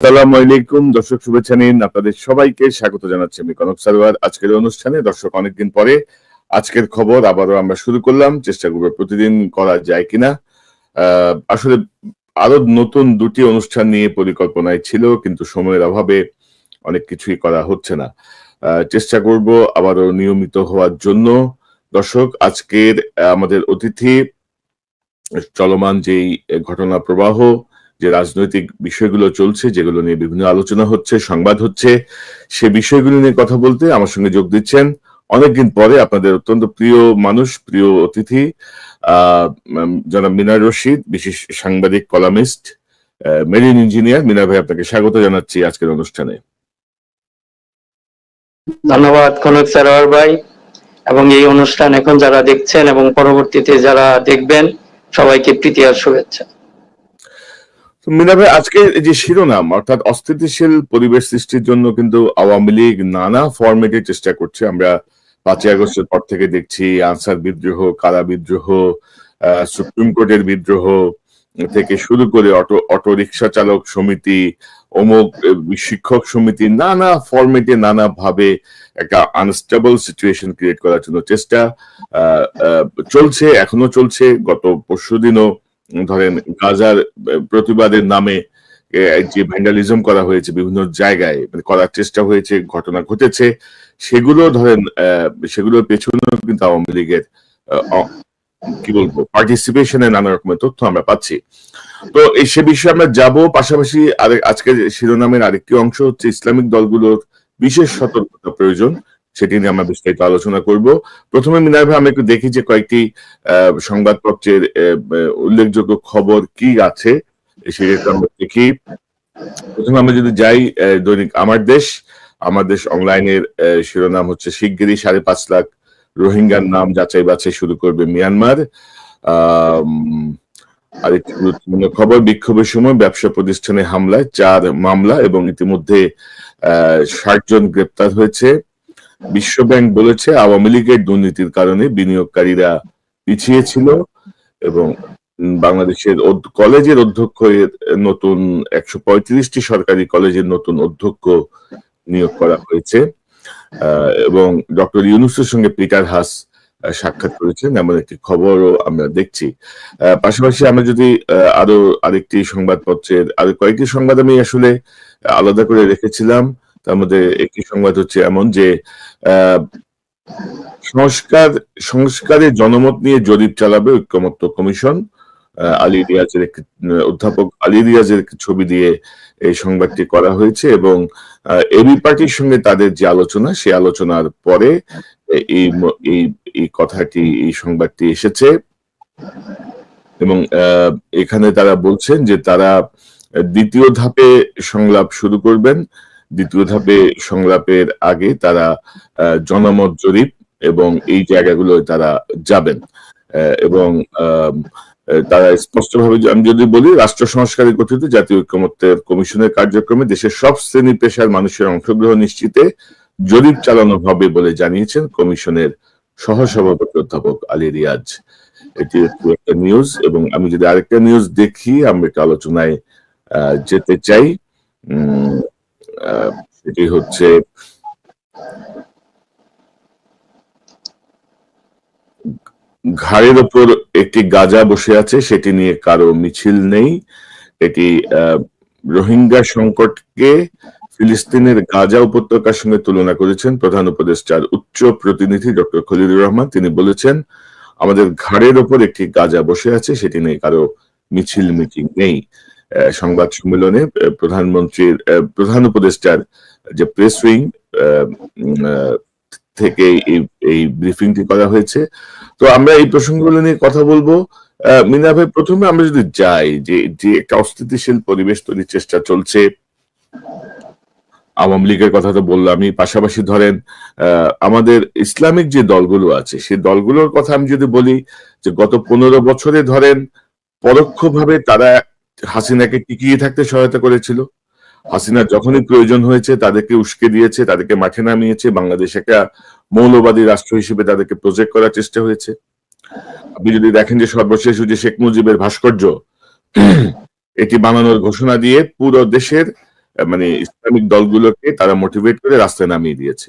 আসসালামু আলাইকুম, দর্শক শুভেচ্ছা নিন। আপনাদের সবাইকে স্বাগত জানাচ্ছি আমি কনক সারোয়ার। আজকের অনুষ্ঠানে দর্শক অনেকদিন পরে আজকের খবর আবারও আমরা শুরু করলাম। চেষ্টা করব প্রতিদিন করা যায় কিনা। আসলে আরও নতুন দুটি অনুষ্ঠান নিয়ে পরিকল্পনায় ছিল, কিন্তু সময়ের অভাবে অনেক কিছুই করা হচ্ছে না। চেষ্টা করব আবারও নিয়মিত হওয়ার জন্য। দর্শক, আজকের আমাদের অতিথি, চলমান যেই ঘটনা প্রবাহ যে রাজনৈতিক বিষয়গুলো চলছে, যেগুলো নিয়ে বিভিন্ন আলোচনা হচ্ছে, সংবাদ হচ্ছে, সে বিষয়গুলো নিয়ে কথা বলতে আমার সঙ্গে যোগ দিচ্ছেন। অনেকদিন পরে আপনাদের অত্যন্ত প্রিয় মানুষ, প্রিয় অতিথি জনাব মিনার রশিদ, বিশেষ সাংবাদিক, কলামিস্ট মেরিন ইঞ্জিনিয়ার। মিনার ভাই, আপনাকে স্বাগত জানাচ্ছি আজকের অনুষ্ঠানে। ধন্যবাদ কনক সারোয়ার ভাই। এবং এই অনুষ্ঠান এখন যারা দেখছেন এবং পরবর্তীতে যারা দেখবেন, সবাইকে প্রীতি আর শুভেচ্ছা। মিনা ভাই, আজকে যে শিরোনাম, অর্থাৎ অস্থিতিশীল পরিবেশ সৃষ্টির জন্য কিন্তু আওয়ামী লীগ নানা ফরম্যাটে চেষ্টা করছে। আমরা পাঁচই আগস্টের পর থেকে দেখছি আনসার বিদ্রোহ, কারা বিদ্রোহ সুপ্রিম কোর্টের বিদ্রোহ থেকে শুরু করে অটো অটো রিক্সা চালক সমিতি, অমুক শিক্ষক সমিতি নানা ফরম্যাটে নানা ভাবে একটা আনস্টেবল সিচুয়েশন ক্রিয়েট করার জন্য চেষ্টা চলছে, এখনও চলছে। গত পরশুদিনও ধরেন গাজার প্রতিবাদের নামে যে ভ্যান্ডালিজম করা হয়েছে বিভিন্ন জায়গায় মানে করার চেষ্টা হয়েছে, ঘটনা ঘটেছে, সেগুলো ধরেন সেগুলোর পেছনেও কিন্তু আওয়ামী লীগের কি বলব পার্টিসিপেশনের নানা রকমের তথ্য আমরা পাচ্ছি। তো এই সে বিষয়ে আমরা যাব, পাশাপাশি আজকের শিরোনামের আরেকটি অংশ হচ্ছে ইসলামিক দলগুলোর বিশেষ সতর্কতা প্রয়োজন। সেটি নিয়ে আমরা বিস্তারিত আলোচনা করব। প্রথমে মিনার ভাই আমরা একটু দেখি যে কয়েকটি সংবাদপত্রের উল্লেখযোগ্য খবর কি আছে সেটা আমরা দেখি। প্রথমে আমরা যদি যাই দৈনিক আমার দেশ আমার দেশ অনলাইনের শিরোনাম হচ্ছে শিগগিরই সাড়ে পাঁচ লাখ রোহিঙ্গার নাম যাচাই বাছাই শুরু করবে মিয়ানমার। আম, আরেকটি গুরুত্বপূর্ণ খবর বিক্ষোভের সময় ব্যবসা প্রতিষ্ঠানে হামলায় চার মামলা এবং ইতিমধ্যে আহ ষাট জন গ্রেপ্তার হয়েছে। বিশ্বব্যাংক বলেছে আওয়ামী লীগের দুর্নীতির কারণে বিনিয়োগকারীরা পিছিয়ে ছিল এবং বাংলাদেশের কলেজের অধ্যক্ষ নতুন একশো পঁয়ত্রিশটি সরকারি কলেজের নতুন অধ্যক্ষ নিয়োগ করা হয়েছে। এবং ডক্টর ইউনুসের সঙ্গে পিটার হাস সাক্ষাৎ করেছেন, এমন একটি খবরও আমরা দেখছি। পাশাপাশি আমরা যদি আরও আরেকটি সংবাদপত্রের, আরও কয়েকটি সংবাদ আমি আসলে আলাদা করে রেখেছিলাম। তার মধ্যে একটি সংবাদ হচ্ছে এমন যে সংস্কার সংস্কারে জনমত নিয়ে জরিপ চালাবে ঐক্যমত্য কমিশন। আলী রিয়াজের অধ্যাপক আলী রিয়াজের ছবি দিয়ে এই সংবাদটি করা হয়েছে এবং এবি পার্টির সঙ্গে তাদের যে আলোচনা সেই আলোচনার পরে এই এই কথাটি এই সংবাদটি এসেছে। এবং আহ, এখানে তারা বলছেন যে তারা দ্বিতীয় ধাপে সংলাপ শুরু করবেন। দ্বিতীয় ধাপে সংলাপের আগে তারা জনমত জরিপ এবং এই জায়গাগুলোয় তারা যাবেন। এবং তারা স্পষ্টভাবে আমি যদি বলি, রাষ্ট্র সংস্কারে গঠিত জাতীয় ঐক্যমত্যের কমিশনের কার্যক্রমে দেশের সব শ্রেণি পেশার মানুষের অংশগ্রহণ নিশ্চিতে জরিপ চালানো হবে বলে জানিয়েছেন কমিশনের সহসভাপতি অধ্যাপক আলী রিয়াজ। এটি একটু নিউজ এবং আমি যদি আরেকটা নিউজ দেখি, আমরা একটা আলোচনায় যেতে চাই। সেটি হচ্ছে ঘাড়ের ওপর একটি গাজা বসে আছে, সেটি নিয়ে কারও মিছিল নেই। এটি রোহিঙ্গা সংকটকে ফিলিস্তিনের গাজা উপত্যকার সঙ্গে তুলনা করেছেন প্রধান উপদেষ্টার উচ্চ প্রতিনিধি ডক্টর খলিলুর রহমান। তিনি বলেছেন, আমাদের ঘাড়ের ওপর একটি গাজা বসে আছে, সেটি নিয়ে কারও মিছিল মিটিং নেই। সংবাদ সম্মেলনে প্রধানমন্ত্রীর প্রধান উপদেষ্টার যে প্রেস উইং থেকে এই ব্রিফিংটি করা হয়েছে। তো আমরা এই প্রসঙ্গগুলো নিয়ে কথা বলব। মিনা ভাই, প্রথমে আমরা যদি যাই, যে যে একটা অস্থিতিশীল পরিবেশ তৈরির চেষ্টা চলছে, আওয়ামী লীগের কথা তো বললামই, পাশাপাশি ধরেন আমাদের ইসলামিক যে দলগুলো আছে, সেই দলগুলোর কথা আমি যদি বলি, যে গত পনেরো বছরে ধরেন, পরোক্ষভাবে তারা হাসিনাকে টিকিয়ে থাকতে সহায়তা করেছিল। হাসিনার যখনই প্রয়োজন হয়েছে তাদেরকে উস্কে দিয়েছে, তাদেরকে মাঠে নামিয়েছে, বাংলাদেশ একটা মৌলবাদী রাষ্ট্র হিসেবে তাদেরকে প্রজেক্ট করার চেষ্টা হয়েছে। আপনি যদি দেখেন যে সর্বশেষ যে শেখ মুজিবের ভাস্কর্য, এটি বানানোর ঘোষণা দিয়ে পুরো দেশের মানে ইসলামিক দলগুলোকে তারা মোটিভেট করে রাস্তায় নামিয়ে দিয়েছে।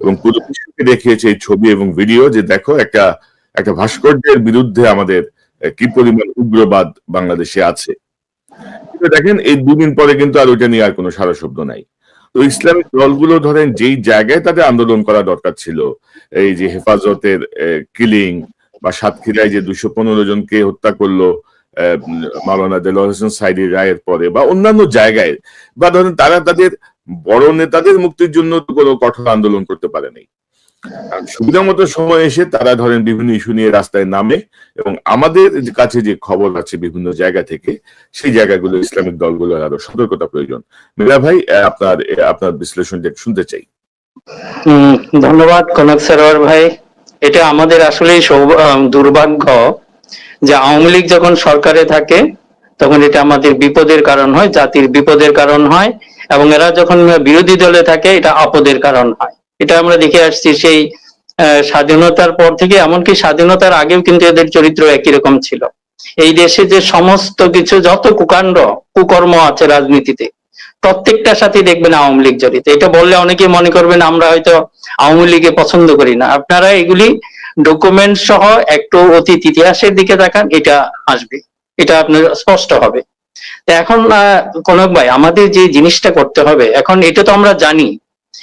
এবং পুরো বিশ্বকে দেখিয়েছে এই ছবি এবং ভিডিও যে দেখো একটা একটা ভাস্কর্যের বিরুদ্ধে আমাদের কি পরিমাণ উগ্রবাদ বাংলাদেশে আছে। দেখেন, এই দুদিন পরে কিন্তু আর ওইটা নিয়ে আর কোনো সারা শব্দ নাই। তো ইসলামিক দলগুলো ধরেন, যেই জায়গায় তাদের আন্দোলন করা দরকার ছিল, এই যে হেফাজতের কিলিং বা সাতক্ষীরায় যে দুশো পনেরো জনকে হত্যা করল মাওলানা দেলোয়ার হোসেন সাইদি রায়ের পরে বা অন্যান্য জায়গায়, বা ধরেন তারা তাদের বড় নেতাদের মুক্তির জন্য কোনো কঠোর আন্দোলন করতে পারেনি। সুবিধা মতো সময় এসে তারা ধরেন বিভিন্ন ইস্যু নিয়ে রাস্তায় নামে এবং আমাদের কাছে যে খবর আছে বিভিন্ন জায়গা থেকে, সেই জায়গাগুলো ইসলামিক দলগুলোর আরও সতর্কতা প্রয়োজন। মীরা ভাই আপনার আপনার বিশ্লেষণটা শুনতে চাই। ধন্যবাদ কনক সরোয়ার ভাই। এটা আমাদের আসলে দুর্ভাগ্য যে আওয়ামী লীগ যখন সরকারে থাকে, তখন এটা আমাদের বিপদের কারণ হয়, জাতির বিপদের কারণ হয় এবং এরা যখন বিরোধী দলে থাকে, এটা আপদের কারণ হয়। এটা আমরা দেখে আসছি সেই স্বাধীনতার পর থেকে, এমনকি স্বাধীনতার আগেও কিন্তু এদের চরিত্র একই রকম ছিল। এই দেশে যে সমস্ত কিছু, যত কুকাণ্ড, কুকর্ম আছে রাজনীতিতে প্রত্যেকটার সাথে দেখবেন আওয়ামী লীগ জড়িত। এটা বললে অনেকে মনে করবেন, আমরা হয়তো আওয়ামী লীগে পছন্দ করি না। আপনারা এগুলি ডকুমেন্ট সহ একটু অতীত ইতিহাসের দিকে তাকান, এটা আসবে। এটা আপনার স্পষ্ট হবে। এখন কনক ভাই, আমাদের যে জিনিসটা করতে হবে, এখন এটা তো আমরা জানি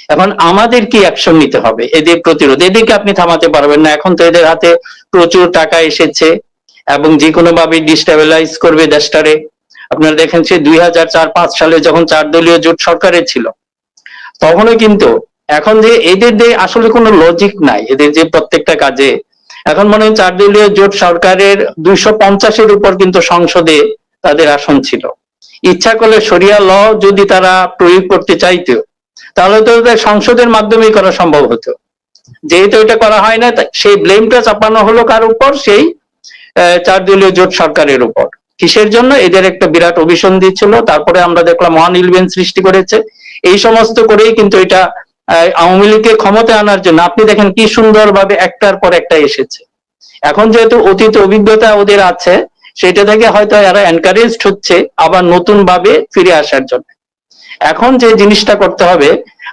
এখন আমাদের কি অ্যাকশন নিতে হবে। এদের প্রতিরোধ। এদেরকে আপনি থামাতে পারবেন না। এখন তো এদের হাতে প্রচুর টাকা এসেছে এবং যে কোনো ভাবে ডিস্টেবিলাইজ করবে দেশটারে। আপনারা দেখেন সে দুই হাজার চার পাঁচ সালে যখন চার দলীয় জোট সরকারে ছিল, তখনও কিন্তু এখন যে এদের যে আসলে কোনো লজিক নাই, এদের যে প্রত্যেকটা কাজে। এখন মনে হয় চার দলীয় জোট সরকারের দুইশো পঞ্চাশের উপর কিন্তু সংসদে তাদের আসন ছিল। ইচ্ছা করলে সরিয়া ল যদি তারা প্রয়োগ করতে চাইতো তাহলে তো সংসদের মাধ্যমেই করা সম্ভব হতো। যেহেতু এটা করা হয় না সেই ব্লেমটা চাপানো হলো কার উপর? সেই চার দলীয় জোট সরকারের উপর। কিসের জন্য? এদের একটা বিরাট অভিসন্ধি ছিল, তারপরে আমরা দেখলাম মহান ইলভেন সৃষ্টি করেছে। এই সমস্ত করেই কিন্তু এটা আওয়ামী লীগকে ক্ষমতা আনার জন্য। আপনি দেখেন কি সুন্দরভাবে একটার পর একটা এসেছে। এখন যেহেতু অতীত অভিজ্ঞতা ওদের আছে, সেটা থেকে হয়তো এরা এনকারেজড হচ্ছে আবার নতুন ভাবে ফিরে আসার জন্য। এখন যে জিনিসটা করতে হবে,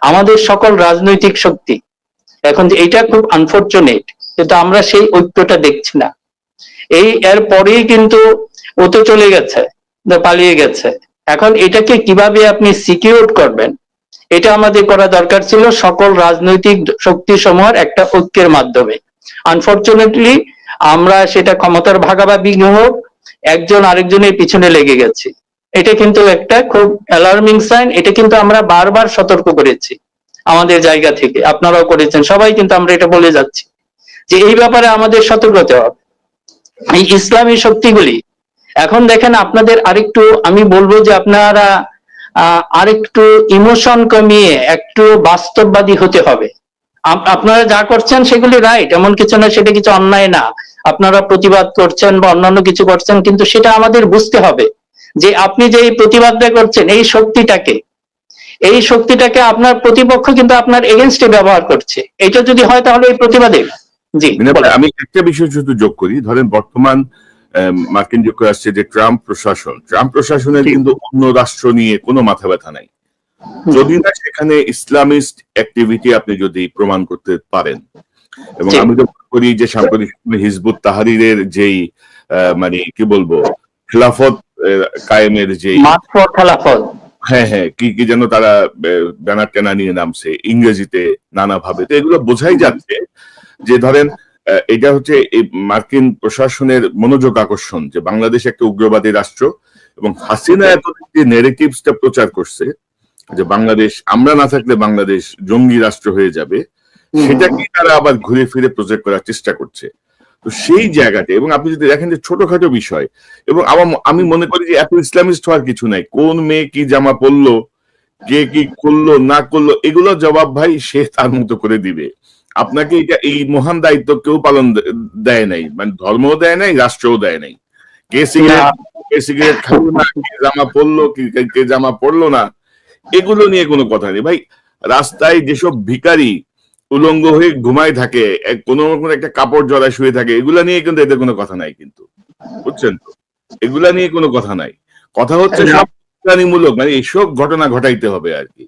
আমাদের সকল রাজনৈতিক শক্তি, এখন এটা খুব আনফরচুনেট কিন্তু আমরা সেই ঐক্যটা দেখছি না। এই এর পরেই কিন্তু ও তো চলে গেছে পালিয়ে গেছে। এখন এটাকে কীভাবে আপনি সিকিউর করবেন, এটা আমাদের করা দরকার ছিল সকল রাজনৈতিক শক্তি সমূহের একটা ঐক্যের মাধ্যমে। আনফরচুনেটলি আমরা সেটা ক্ষমতার ভাগাভাগি হোক, একজন আরেকজনের পিছনে লেগে গেছি। এটা কিন্তু একটা খুব অ্যালার্মিং সাইন এটা কিন্তু আমরা বারবার সতর্ক করেছি আমাদের জায়গা থেকে, আপনারাও করেছেন, সবাই কিন্তু আমরা এটা বলে যাচ্ছি যে এই ব্যাপারে আমাদের সতর্ক হতে হবে। এই ইসলামী শক্তিগুলি, এখন দেখেন আপনাদের আরেকটু, আমি বলব যে আপনারা আরেকটু ইমোশন কমিয়ে একটু বাস্তববাদী হতে হবে। আপ- আপনারা যা করছেন সেগুলি রাইট এমন কিছু না সেটা কিছু অন্যায় না। আপনারা প্রতিবাদ করছেন বা অন্যান্য কিছু করছেন, কিন্তু সেটা আমাদের বুঝতে হবে। যে আপনি যে এই প্রতিবাদটা করছেন এই শক্তিটাকে এই শক্তিটাকে আপনার প্রতিপক্ষ কিন্তু আপনার এগেনস্টে ব্যবহার করছে। এটা যদি হয় তাহলে এই প্রতিবাদে। জি। আমি একটা বিষয় শুধু যোগ করি। ধরেন বর্তমান মার্কিন যুক্তরাষ্ট্রে যে ট্রাম্প প্রশাসন ট্রাম্প প্রশাসনের কিন্তু অন্য রাষ্ট্র নিয়ে কোনো মাথা ব্যথা নাই। যদি না সেখানে ইসলামিস্ট অ্যাক্টিভিটি আপনি যদি প্রমাণ করতে পারেন। এবং আমি তো মনে করি যে সাম্প্রতিক হিজবুত তাহারিরের যেই মানে কি বলব খেলাফত কায়েমের যে হ্যাঁ হ্যাঁ কি কি যেন তারা ব্যানার টেনা নিয়ে নামছে ইংরেজিতে নানা ভাবে তো এগুলো বোঝাই যাচ্ছে যে ধরেন এটা হচ্ছে এই মার্কিন প্রশাসনের মনোযোগ আকর্ষণ যে বাংলাদেশ একটা উগ্রবাদী রাষ্ট্র এবং হাসিনা এত যে নেগেটিভসটা প্রচার করছে যে বাংলাদেশ আমরা না থাকলে বাংলাদেশ জঙ্গি রাষ্ট্র হয়ে যাবে সেটাকে তারা আবার ঘুরে ফিরে প্রজেক্ট করার চেষ্টা করছে। তো সেই জায়গাতে, এবং আপনি যদি দেখেন যে ছোটখাটো বিষয়, এবং আমার আমি মনে করি যে এত ইসলামিস্ট হওয়ার কিছু নাই। কোন মেয়ে কি জামা পরলো, কে কি করল, না করল, এগুলো জবাব ভাই সে তার মতো করে দিবে। আপনাকে এটা, এই মহান দায়িত্ব কেউ পালন দেয় নাই। মানে ধর্মও দেয় নাই, রাষ্ট্রও দেয় নাই। কে সিগারেট কে সিগারেট খাব না, কে জামা পরলো কে- জামা পরলো না, এগুলো নিয়ে কোনো কথা নেই। ভাই, রাস্তায় যেসব ভিখারি উলঙ্গ হয়ে ঘুমায় থাকে কোনো রকম একটা কাপড় জড়ায় শুয়ে থাকে এগুলা নিয়ে কিন্তু এদের কোনো কথা নাই কিন্তু। বুঝছেন এগুলা নিয়ে কোনো কথা নাই। কথা হচ্ছে না। সব উস্কানিমূলক মানে এইসব ঘটনা ঘটাইতে হবে আর কি।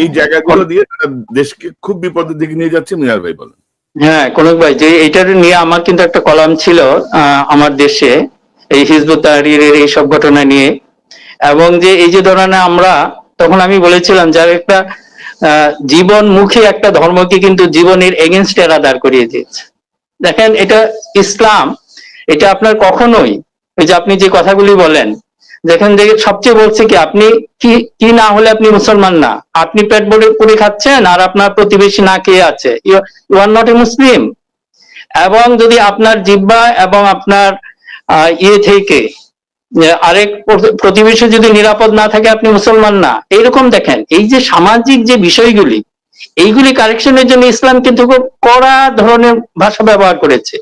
এই জায়গাগুলো দিয়ে তারা দেশকে খুব বিপদের দিকে নিয়ে যাচ্ছে মিনার ভাই বলেন। হ্যাঁ কনক ভাই যে এটার নিয়ে আমার কিন্তু একটা কলাম ছিল আমার দেশে এই হিজবুত তাহরিরের এইসব ঘটনা নিয়ে। এবং যে এই যে ধরনের আমরা তখন আমি বলেছিলাম যার একটা জীবন মুখী একটা ধর্মকে কিন্তু জীবনের এগেনস্ট দাঁড় করিয়ে দিয়েছে। দেখেন, এটা ইসলাম, এটা আপনার কখনোই, এই যে আপনি যে কথাগুলি বলেন যেখান থেকে সবচেয়ে বলছে কি, আপনি কি কি না হলে আপনি মুসলমান না? আপনি পেট ভরে করে খাচ্ছেন আর আপনার প্রতিবেশী না কে আছে। ইউ আর নট এ মুসলিম এবং যদি আপনার জিব্বা এবং আপনার ইয়ে থেকে আরেক প্র- প্রতিবেশী যদি নিরাপদ না থাকে, আপনি মুসলমান না। এইরকম দেখেন, এই যে সামাজিক যে বিষয়গুলি, এইগুলি কারেকশনের জন্য ইসলাম কিন্তু খুব কড়া ধরনের ভাষা ব্যবহার করেছে।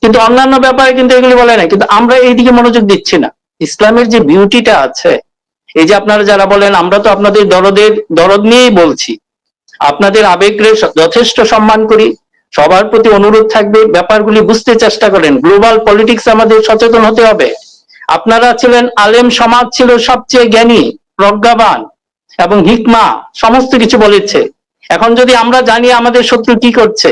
কিন্তু অন্যান্য ব্যাপারে কিন্তু এগুলি বলে না, কিন্তু আমরা এইদিকে মনোযোগ দিচ্ছি না। ইসলামের যে বিউটিটা আছে, এই যে আপনারা যারা বলেন, আমরা তো আপনাদের দরদের দরদ নিয়েই বলছি। আপনাদের আবেগরে যথেষ্ট সম্মান করি, সবার প্রতি অনুরোধ থাকবে, ব্যাপারগুলি বুঝতে চেষ্টা করেন। গ্লোবাল পলিটিক্স আমাদের সচেতন হতে হবে। আপনারা ছিলেন আলেম সমাজ ছিল সবচেয়ে জ্ঞানী, প্রজ্ঞাবান এবং হিকমা, সমস্ত কিছু বলেছে। এখন যদি আমরা জানি আমাদের শত্রু কি করছে,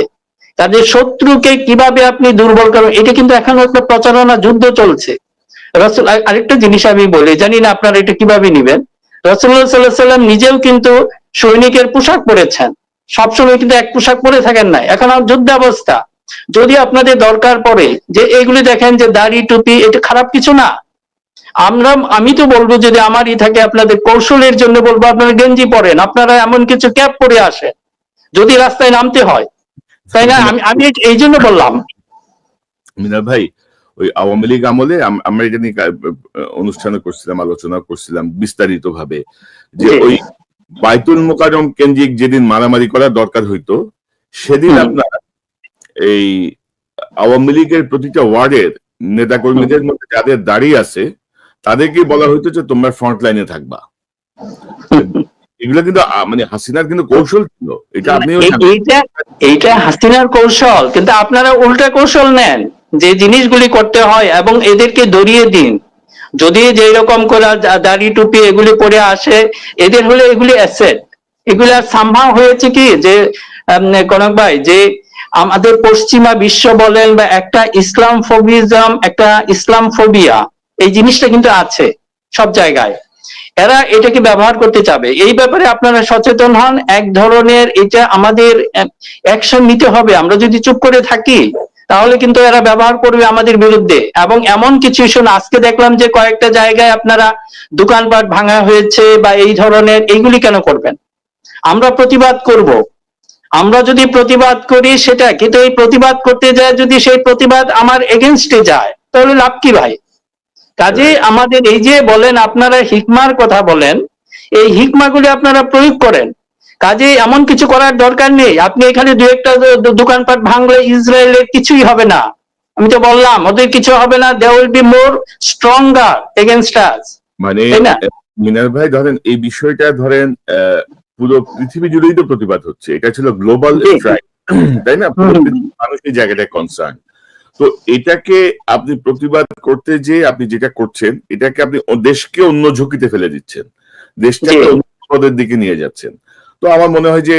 তাদের শত্রুকে কীভাবে আপনি দুর্বল করেন, এটা কিন্তু এখন একটা প্রচারণা, যুদ্ধ চলছে। রসুল আরেকটা জিনিস আমি বলি, জানি না আপনারা এটা কীভাবে নিবেন। রসুল্লাহ সাল্লাহ সাল্লাম নিজেও কিন্তু সৈনিকের পোশাক পরেছেন। সবসময় কিন্তু এক পোশাক পরে থাকেন না এখন যুদ্ধাবস্থা। যদি আপনাদের দরকার পড়ে যে এগুলি দেখেন যে দাড়ি টুপি এটা খারাপ কিছু না। আমরা আমি তো বলব যদি আমারই থাকে আপনাদের কৌশলের জন্য বলব আপনারা গেঞ্জি পরেন আপনারা এমন কিছু ক্যাপ পরে আসেন যদি রাস্তায় নামতে হয়। তাই না? আমি আমি এই জন্য বললাম। মিনার ভাই ওই আওয়ামী লীগ আমলে আমরা এটা নিয়ে অনুষ্ঠানে করছিলাম আলোচনা করছিলাম বিস্তারিত ভাবে যে ওই বাইতুল মোকারম কেন্দ্রিক যেদিন মারামারি করার দরকার হইতো সেদিন আপনার এই আওয়ামী লীগের প্রতিটা ওয়ার্ডের নেতা কর্মীদের মধ্যে যাদের দাঁড়িয়ে আছে তাদেরকে বলা হইতো যে তোমরা ফ্রন্ট লাইনে থাকবা। এগুলো কিন্তু মানে হাসিনার কিন্তু কৌশল ছিল। এটা জানেন। এইটা এইটা হাসিনার কৌশল কিন্তু আপনারা উল্টা কৌশল নেন যে জিনিসগুলি করতে হয় এবং এদেরকে দরিয়ে দিন। যদি যে রকম করে দাড়ি টুপি এগুলি পরে আসে এদের হলে এগুলি অ্যাসেট এগুলি আর সম্ভব হয়েছে কি যে কনক ভাই যে আমাদের পশ্চিমা বিশ্ব বলেন বা একটা ইসলাম ফোবিজম একটা ইসলাম ফোবিয়া এই জিনিসটা কিন্তু আছে সব জায়গায়। এরা এটাকে ব্যবহার করতে চাবে। এই ব্যাপারে আপনারা সচেতন হন। এক ধরনের এটা আমাদের অ্যাকশন নিতে হবে। আমরা যদি চুপ করে থাকি, তাহলে কিন্তু এরা ব্যবহার করবে আমাদের বিরুদ্ধে। এবং এমন কিছু ইস্যু আজকে দেখলাম যে কয়েকটা জায়গায় আপনারা দোকানপাট ভাঙা হয়েছে বা এই ধরনের, এইগুলি কেন করবেন? আমরা প্রতিবাদ করব। আমরা যদি প্রতিবাদ করি সেটা কিন্তু এই প্রতিবাদ করতে যায় যদি সেই প্রতিবাদ আমার এগেনস্টে যায় তাহলে লাভ কি ভাই? কাজে আমাদের এই যে বলেন আপনারা হিকমার কথা বলেন এই হিকমাগুলি আপনারা প্রয়োগ করেন। কাজে এমন কিছু করার দরকার নেই। আপনি এখানে দু একটা দোকানপাট ভাঙলে ইসরায়েলের কিছুই হবে না। আমি তো বললাম ওদের কিছু হবে না। They will be more stronger against us মানে তাই না? মিনার ভাই ধরেন এই বিষয়টা ধরেন পুরো পৃথিবী জুড়েই তো প্রতিবাদ হচ্ছে। এটা ছিল গ্লোবাল স্ট্রাইক তাই না? মানুষ এই জায়গাটায় কনসার্ন তো এটাকে আপনি প্রতিবাদ করতে যে আপনি যেটা করছেন এটাকে আপনি দেশকে অন্য ঝুঁকিতে ফেলে দিচ্ছেন। দেশটাকে। অন্য পদের দিকে নিয়ে যাচ্ছেন। তো আমার মনে হয় যে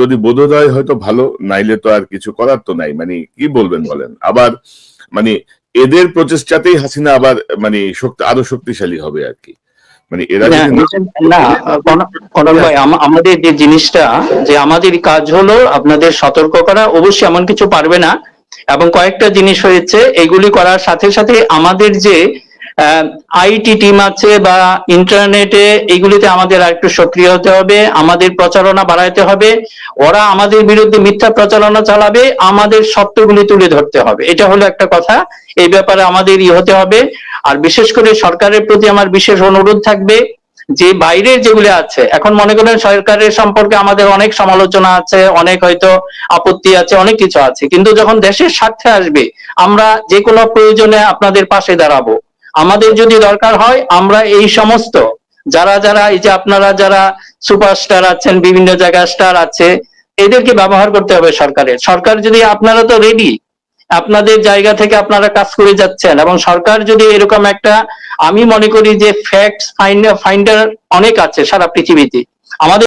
যদি বোধোদয় হয়তো ভালো নাইলে তো আর কিছু করার তো নাই। মানে কি বলবেন বলেন? আবার মানে এদের প্রচেষ্টাতেই হাসিনা আবার মানে শক্তি আরও শক্তিশালী হবে আর কি। মানে এরা না, যদি না- না কন- কনক ভাই আম- আমাদের যে জিনিসটা যে আমাদের কাজ হলো আপনাদের সতর্ক করা অবশ্যই এমন কিছু পারবে না। এবং কয়েকটা জিনিস হয়েছে এগুলি করার সাথে সাথে আমাদের যে আইটি টিম আছে বা ইন্টারনেটে এগুলিতে আমাদের আর একটু সক্রিয় হতে হবে আমাদের প্রচারণা বাড়াইতে হবে ওরা আমাদের বিরুদ্ধে মিথ্যা প্রচারণা চালাবে আমাদের সত্যগুলি তুলে ধরতে হবে। এটা হলো একটা কথা এই ব্যাপারে আমাদের ই হতে হবে। আর বিশেষ করে সরকারের প্রতি আমার বিশেষ অনুরোধ থাকবে যে বাইরের যেগুলো আছে, এখন মনে করেন সরকারের সম্পর্কে আমাদের অনেক সমালোচনা আছে, অনেক হয়তো আপত্তি আছে, অনেক কিছু আছে। কিন্তু যখন দেশের স্বার্থে আসবে, আমরা যে কোনো প্রয়োজনে আপনাদের পাশে দাঁড়াবো। আমাদের যদি দরকার হয়, আমরা এই সমস্ত যারা যারা, এই যে আপনারা যারা সুপারস্টার আছেন, বিভিন্ন জায়গায় স্টার আছে, এদেরকে ব্যবহার করতে হবে সরকারের। সরকার যদি আপনারা তো রেডি আপনাদের জায়গা থেকে আপনারা কাজ করে যাচ্ছেন এবং সরকার যদি এরকম একটা, আমি মনে করি যে ফ্যাক্ট ফাইন্ডার অনেক আছে সারা পৃথিবীতে। আমাদের